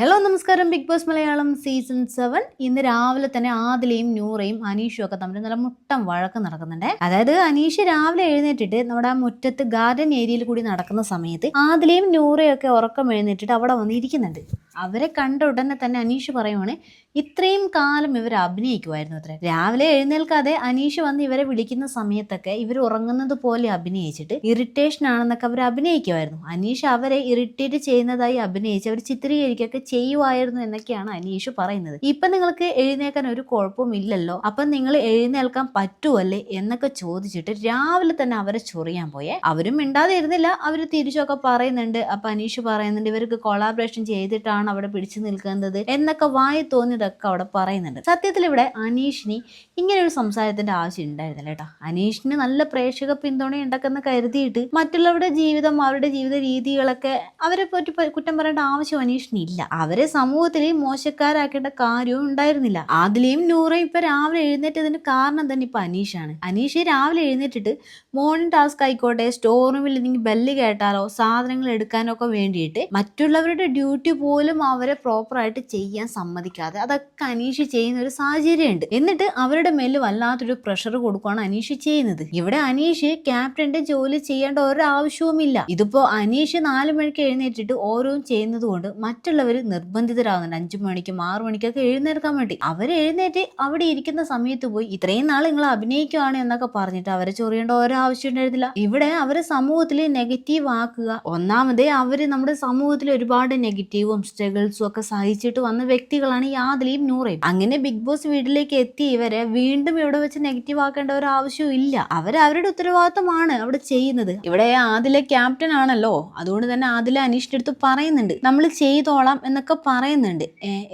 Hello നമസ്കാരം. Big boss Malayalam season seven ഇന്ന് രാവിലെ തന്നെ ആദിലയും നൂറയും അനീഷും ഒക്കെ തമ്മിൽ നല്ല മുട്ടം വഴക്കം നടക്കുന്നുണ്ട്. അതായത് അനീഷ് രാവിലെ എഴുന്നേറ്റിട്ട് നമ്മുടെ ആ മുറ്റത്ത് ഗാർഡൻ ഏരിയയിൽ കൂടി നടക്കുന്ന സമയത്ത് ആദിലയും നൂറയും ഒക്കെ ഉറക്കം എഴുന്നേറ്റിട്ട് അവിടെ വന്ന് ഇരിക്കുന്നുണ്ട്. അവരെ കണ്ട ഉടനെ തന്നെ അനീഷ് പറയുവാണ് ഇത്രയും കാലം ഇവർ അഭിനയിക്കുമായിരുന്നു അത്ര. രാവിലെ എഴുന്നേൽക്കാതെ അനീഷ് വന്ന് ഇവരെ വിളിക്കുന്ന സമയത്തൊക്കെ ഇവർ ഉറങ്ങുന്നത് പോലെ അഭിനയിച്ചിട്ട് ഇറിറ്റേഷൻ ആണെന്നൊക്കെ അവർ അഭിനയിക്കുമായിരുന്നു അനീഷ് അവരെ ഇറിറ്റേറ്റ് ചെയ്യുന്നതായി അഭിനയിച്ച് അവർ ചിത്രീകരിക്കുകയൊക്കെ ചെയ്യുമായിരുന്നു എന്നൊക്കെയാണ് അനീഷ് പറയുന്നത്. ഇപ്പൊ നിങ്ങൾക്ക് എഴുന്നേൽക്കാൻ ഒരു കുഴപ്പവും ഇല്ലല്ലോ. അപ്പൊ നിങ്ങൾ എഴുന്നേൽക്കാൻ പറ്റുമല്ലേ എന്നൊക്കെ ചോദിച്ചിട്ട് രാവിലെ തന്നെ അവരെ ചൊറിയാൻ പോയെ. അവരും മിണ്ടാതെ ഇരുന്നില്ല. അവർ തിരിച്ചൊക്കെ പറയുന്നുണ്ട്. അപ്പൊ അനീഷ് പറയുന്നുണ്ട് ഇവർക്ക് കൊളാബറേഷൻ ചെയ്തിട്ടാണ് അവിടെ പിടിച്ചു നിൽക്കുന്നത് എന്നൊക്കെ വായി തോന്നിയതൊക്കെ അവിടെ പറയുന്നുണ്ട്. സത്യത്തിൽ ഇവിടെ അനീഷിനി ഇങ്ങനെ ഒരു സംസാരത്തിന്റെ ആവശ്യം ഉണ്ടായിരുന്നില്ല കേട്ടോ. അനീഷിന് നല്ല പ്രേക്ഷക പിന്തുണ ഉണ്ടെന്ന് കരുതിയിട്ട് മറ്റുള്ളവരുടെ ജീവിതം അവരുടെ ജീവിത രീതികളൊക്കെ അവരെ പറ്റി കുറ്റം പറയേണ്ട ആവശ്യം അനീഷിന് ഇല്ല. അവരെ സമൂഹത്തിൽ മോശക്കാരാക്കേണ്ട കാര്യവും ഉണ്ടായിരുന്നില്ല. ആദിലയും നൂറയും ഇപ്പൊ രാവിലെ എഴുന്നേറ്റതിന് കാരണം തന്നെ ഇപ്പൊ അനീഷാണ്. അനീഷ് രാവിലെ എഴുന്നേറ്റിട്ട് മോർണിംഗ് ടാസ്ക് ആയിക്കോട്ടെ സ്റ്റോർ റൂമിൽ ബെല്ല് കേട്ടാലോ സാധനങ്ങൾ എടുക്കാനോ ഒക്കെ വേണ്ടിയിട്ട് മറ്റുള്ളവരുടെ ഡ്യൂട്ടി പോലും അവരെ പ്രോപ്പറായിട്ട് ചെയ്യാൻ സമ്മതിക്കാതെ അതൊക്കെ അനീഷ് ചെയ്യുന്ന ഒരു സാഹചര്യമുണ്ട്. എന്നിട്ട് അവരുടെ മേൽ വല്ലാത്തൊരു പ്രഷർ കൊടുക്കുകയാണ് അനീഷ് ചെയ്യുന്നത്. ഇവിടെ അനീഷ് ക്യാപ്റ്റന്റെ ജോലി ചെയ്യേണ്ട ഒരാവശ്യവുമില്ല. ഇതിപ്പോ അനീഷ് നാല് മണിക്ക് എഴുന്നേറ്റിട്ട് ഓരോന്നും ചെയ്യുന്നത് കൊണ്ട് മറ്റുള്ളവർ നിർബന്ധിതരാകുന്നുണ്ട്. അഞ്ചു മണിക്കും ആറു മണിക്കൊക്കെ എഴുന്നേൽക്കാൻ വേണ്ടി. അവർ എഴുന്നേറ്റ് അവിടെ ഇരിക്കുന്ന സമയത്ത് പോയി ഇത്രയും നാൾ നിങ്ങൾ അഭിനയിക്കുകയാണ് എന്നൊക്കെ പറഞ്ഞിട്ട് അവരെ ചൊറിയേണ്ട ഓരോ ആവശ്യം ഉണ്ടായിരുന്നില്ല. ഇവിടെ അവരെ സമൂഹത്തിൽ നെഗറ്റീവ് ആക്കുക. ഒന്നാമതേ അവർ നമ്മുടെ സമൂഹത്തിൽ ഒരുപാട് നെഗറ്റീവും സ്ട്രഗിൾസും ഒക്കെ സഹിച്ചിട്ട് വന്ന വ്യക്തികളാണ് ഈ ആദിലയും നൂറയും അങ്ങനെ ബിഗ് ബോസ് വീട്ടിലേക്ക് എത്തി ഇവരെ വീണ്ടും ഇവിടെ വെച്ച് നെഗറ്റീവ് ആക്കേണ്ട ഒരു ആവശ്യവും ഇല്ല. അവർ അവരുടെ ഉത്തരവാദിത്തമാണ് അവിടെ ചെയ്യുന്നത്. ഇവിടെ ആദിലെ ക്യാപ്റ്റൻ ആണല്ലോ. അതുകൊണ്ട് തന്നെ ആദിലെ അനീഷിന്റെ അടുത്ത് പറയുന്നുണ്ട്. നമ്മൾ ചെയ്തോളാം എന്നൊക്കെ പറയുന്നുണ്ട്.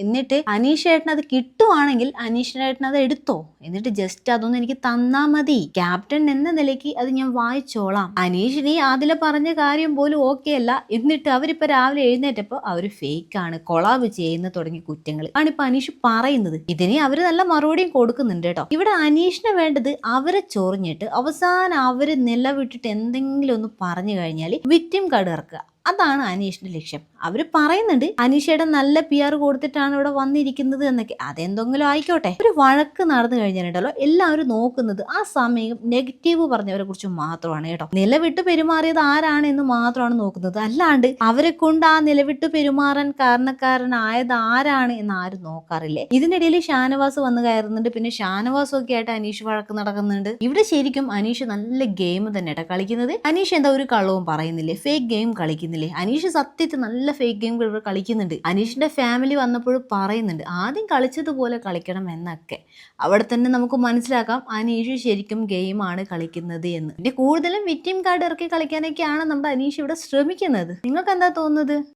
എന്നിട്ട് അനീഷ് ഏട്ടൻ അത് കിട്ടുവാണെങ്കിൽ അനീഷ് ഏട്ടൻ അത് എടുത്തോ? എന്നിട്ട് ജസ്റ്റ് അതൊന്നും എനിക്ക് തന്നാ മതി. ക്യാപ്റ്റൻ എന്ന നിലയ്ക്ക് അത് ഞാൻ വായിച്ചോളാം. അനീഷിനി ആദിലെ പറഞ്ഞ കാര്യം പോലും ഓക്കെ അല്ല. എന്നിട്ട് അവരിപ്പോ രാവിലെ എഴുന്നേറ്റപ്പോ അവർ ഫേക്ക് ആണ്. കൊളാബ് ചെയ്യുന്ന തുടങ്ങിയ കുറ്റങ്ങൾ ആണ് ഇപ്പൊ അനീഷ് പറയുന്നത്. ഇതിന് അവർ നല്ല മറുപടിയും കൊടുക്കുന്നുണ്ട് കേട്ടോ. ഇവിടെ അനീഷിന് വേണ്ടത് അവരെ ചൊറിഞ്ഞിട്ട് അവസാനം അവർ നിലവിട്ടിട്ട് എന്തെങ്കിലും ഒന്ന് പറഞ്ഞു കഴിഞ്ഞാൽ വിക്ടിം കാർഡ് ഇറക്കുക. അതാണ് അനീഷിന്റെ ലക്ഷ്യം. അവർ പറയുന്നുണ്ട് അനീഷയുടെ നല്ല പി ആർ കൊടുത്തിട്ടാണ് ഇവിടെ വന്നിരിക്കുന്നത് എന്നൊക്കെ. അതെന്തെങ്കിലും ആയിക്കോട്ടെ. ഒരു വഴക്ക് നടന്നു കഴിഞ്ഞിട്ടുണ്ടല്ലോ. എല്ലാവരും നോക്കുന്നത് ആ സമയം നെഗറ്റീവ് പറഞ്ഞവരെ കുറിച്ച് മാത്രമാണ് കേട്ടോ. നിലവിട്ട് പെരുമാറിയത് ആരാണ് എന്ന് മാത്രമാണ് നോക്കുന്നത്. അല്ലാണ്ട് അവരെ കൊണ്ട് ആ നിലവിട്ട് പെരുമാറാൻ കാരണക്കാരനായത് ആരാണ് എന്ന് ആരും നോക്കാറില്ലേ. ഇതിനിടയിൽ ഷാനവാസ് വന്ന് കയറുന്നുണ്ട്. പിന്നെ ഷാനവാസും ഒക്കെ ആയിട്ട് അനീഷ് വഴക്ക് നടക്കുന്നുണ്ട്. ഇവിടെ ശരിക്കും അനീഷ് നല്ല ഗെയിം തന്നെ കേട്ടോ കളിക്കുന്നത്. അനീഷ് എന്താ ഒരു കള്ളവും പറയുന്നില്ലേ. ഫേക്ക് ഗെയിം കളിക്കുന്നില്ലേ അനീഷ് സത്യത്തിൽ നല്ല ഫേക്ക് ഗെയിം ഇവർ കളിക്കുന്നുണ്ട്. അനീഷിന്റെ ഫാമിലി വന്നപ്പോൾ പറയുന്നുണ്ട് ആദ്യം കളിച്ചതുപോലെ കളിക്കണം എന്നൊക്കെ. അവിടെ തന്നെ നമുക്ക് മനസ്സിലാക്കാം അനീഷ് ശരിക്കും ഗെയിമാണ് കളിക്കുന്നത് എന്ന്. പിന്നെ കൂടുതലും വിറ്റിം കാർഡ് ഇറക്കി കളിക്കാനൊക്കെയാണ് നമ്മുടെ അനീഷ് ഇവിടെ ശ്രമിക്കുന്നത്. നിങ്ങൾക്ക് എന്താ തോന്നുന്നത്?